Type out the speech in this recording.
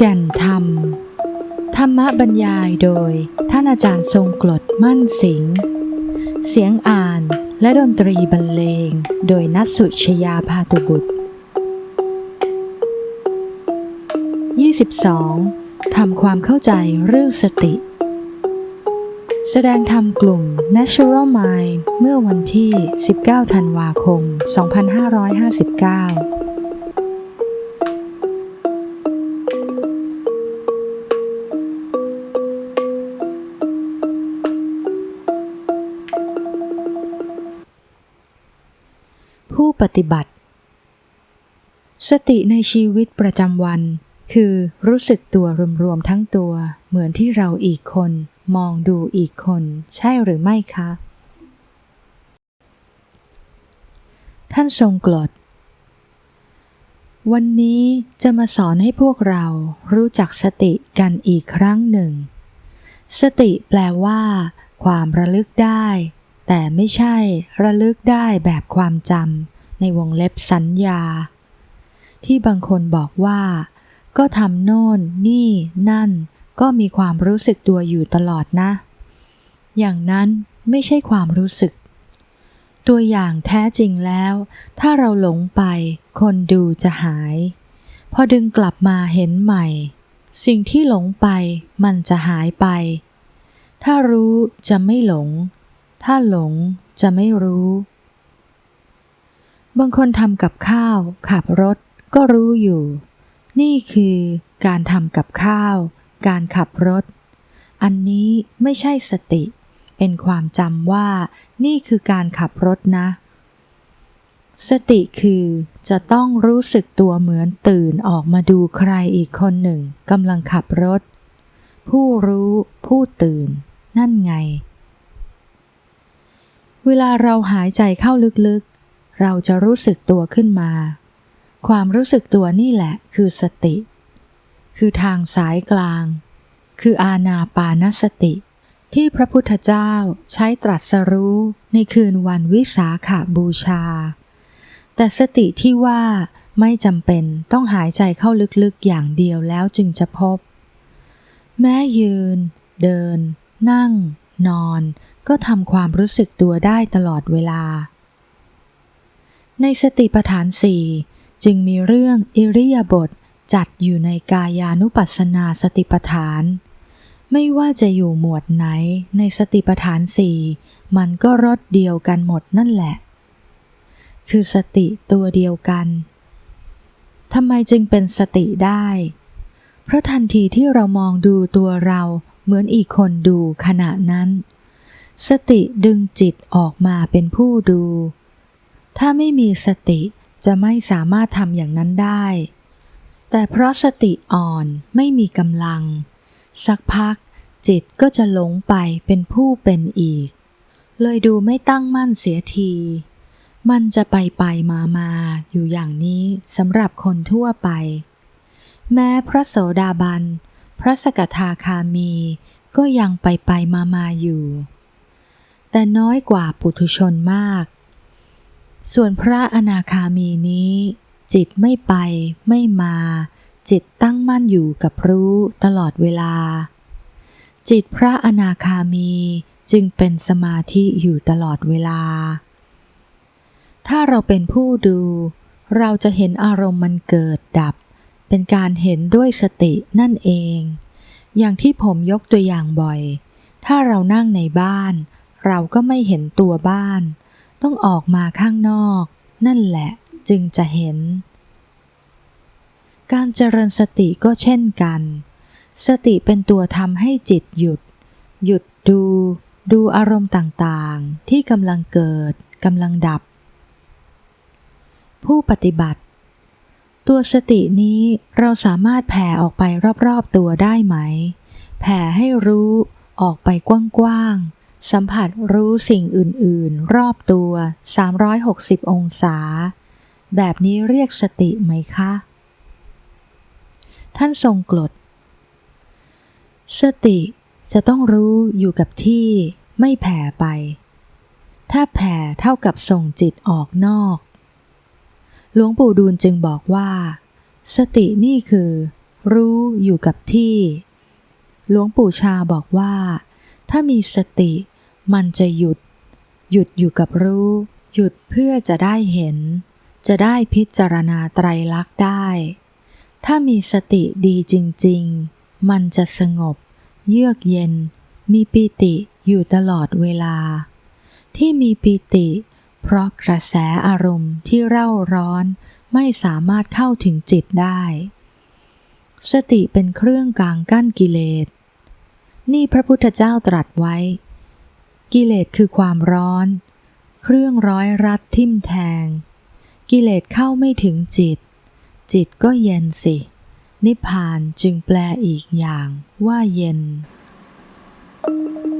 แก่นธรรม ธรรมบรรยายโดยท่านอาจารย์ทรงกรดมั่นสิง เสียงอ่านและดนตรีบรรเลง โดยนัทสุชยาพาตุบุตร 22. ทำความเข้าใจเรื่องสติ แสดงธรรมกลุ่ม Natural Mind เมื่อวันที่ 19 ธันวาคม 2559 ปฏิบัติ สติในชีวิตประจำวัน คือรู้สึกตัวรวมๆทั้งตัว เหมือนที่เราอีกคน มองดูอีกคน ใช่หรือไม่คะ ท่านทรงกรดวันนี้จะมาสอนให้พวกเรารู้จักสติกันอีกครั้งหนึ่ง สติแปลว่า ความระลึกได้แต่ไม่ใช่ระลึกได้แบบความจำ ในวงเล็บสัญญา ที่บางคนบอกว่า ก็ทำโน่น นี่ นั่น ก็มีความรู้สึกตัวอยู่ตลอดนะ อย่างนั้นไม่ใช่ความรู้สึก ตัวอย่างแท้จริงแล้ว ถ้าเราหลงไป คนดูจะหาย พอดึงกลับมาเห็นใหม่ สิ่งที่หลงไปมันจะหายไป ถ้ารู้จะไม่หลง ถ้าหลงจะไม่รู้ บางคนทำกับข้าว ขับรถก็รู้อยู่ นี่คือการทำกับข้าว การขับรถ อันนี้ไม่ใช่สติ เป็นความจำว่า นี่คือการขับรถนะ สติคือจะต้องรู้สึกตัวเหมือนตื่นออกมาดูใครอีกคนหนึ่งกำลังขับรถ ผู้รู้ผู้ตื่น นั่นไง เวลาเราหายใจเข้าลึกๆ เราจะรู้สึกตัวขึ้นมา ความรู้สึกตัวนี่แหละคือสติ คือทางสายกลาง คืออาณาปานสติ ที่พระพุทธเจ้าใช้ตรัสรู้ในคืนวันวิสาขาบูชา แต่สติที่ว่าไม่จำเป็นต้องหายใจเข้าลึกๆอย่างเดียวแล้วจึงจะพบ แม้ยืน เดิน นั่ง นอน ก็ทำความรู้สึกตัวได้ตลอดเวลา ในสติปัฏฐานสี่จึงมีเรื่องอิริยาบถจัดอยู่ในกายานุปัสสนาสติปัฏฐาน ไม่ว่าจะอยู่หมวดไหนในสติปัฏฐานสี่มันก็รสเดียวกันหมดนั่นแหละ คือสติตัวเดียวกันทำไมจึงเป็นสติได้ เพราะทันทีที่เรามองดูตัวเราเหมือนอีกคนดูขณะนั้น สติดึงจิตออกมาเป็นผู้ดู ถ้าไม่มีสติจะไม่สามารถทำอย่างนั้นได้ แต่เพราะสติอ่อนไม่มีกำลัง สักพักจิตก็จะหลงไปเป็นผู้เป็นอีก เลยดูไม่ตั้งมั่นเสียที มันจะไปไปมามาอยู่อย่างนี้สำหรับคนทั่วไป แม้พระโสดาบัน พระสกทาคามีก็ยังไปไปมามาอยู่ แต่น้อยกว่าปุถุชนมาก ส่วนพระอนาคามีนี้ จิตไม่ไปไม่มา จิตตั้งมั่นอยู่กับรู้ตลอดเวลา จิตพระอนาคามีจึงเป็นสมาธิอยู่ตลอดเวลา ถ้าเราเป็นผู้ดู เราจะเห็นอารมณ์มันเกิดดับ เป็นการเห็นด้วยสตินั่นเอง อย่างที่ผมยกตัวอย่างบ่อย ถ้าเรานั่งในบ้าน เราก็ไม่เห็นตัวบ้าน ต้องออกมาข้างนอก นั่นแหละจึงจะเห็น การเจริญสติก็เช่นกัน สติเป็นตัวทำให้จิตหยุด หยุดดู ดูอารมณ์ต่างๆ ที่กำลังเกิดกำลังดับ ผู้ปฏิบัติ ตัวสตินี้เราสามารถแผ่ออกไปรอบๆตัวได้ไหม แผ่ให้รู้ออกไปกว้างๆ สัมผัสรู้สิ่งอื่น ๆ รอบตัว 360 องศา แบบนี้เรียกสติไหมคะ ท่านทรงกรดสติจะต้องรู้อยู่กับที่ไม่แผ่ไป ถ้าแผ่เท่ากับส่งจิตออกนอก หลวงปู่ดูลจึงบอกว่า สตินี่คือ รู้อยู่กับที่ หลวงปู่ชาบอกว่า ถ้ามีสติ มันจะหยุด หยุดอยู่กับรู้ หยุดเพื่อจะได้เห็น จะได้พิจารณาไตรลักษณ์ได้ ถ้ามีสติดีจริง ๆ มันจะสงบ เยือกเย็น มีปิติอยู่ตลอดเวลา ที่มีปิติ เพราะกระแสอารมณ์ที่เร่าร้อนไม่สามารถเข้าถึงจิตได้ สติเป็นเครื่องกลางกั้นกิเลส นี่พระพุทธเจ้าตรัสไว้ กิเลสคือความร้อน เครื่องร้อยรัดทิ่มแทง กิเลสเข้าไม่ถึงจิต จิตก็เย็นสิ นิพพานจึงแปลอีกอย่างว่าเย็น Thank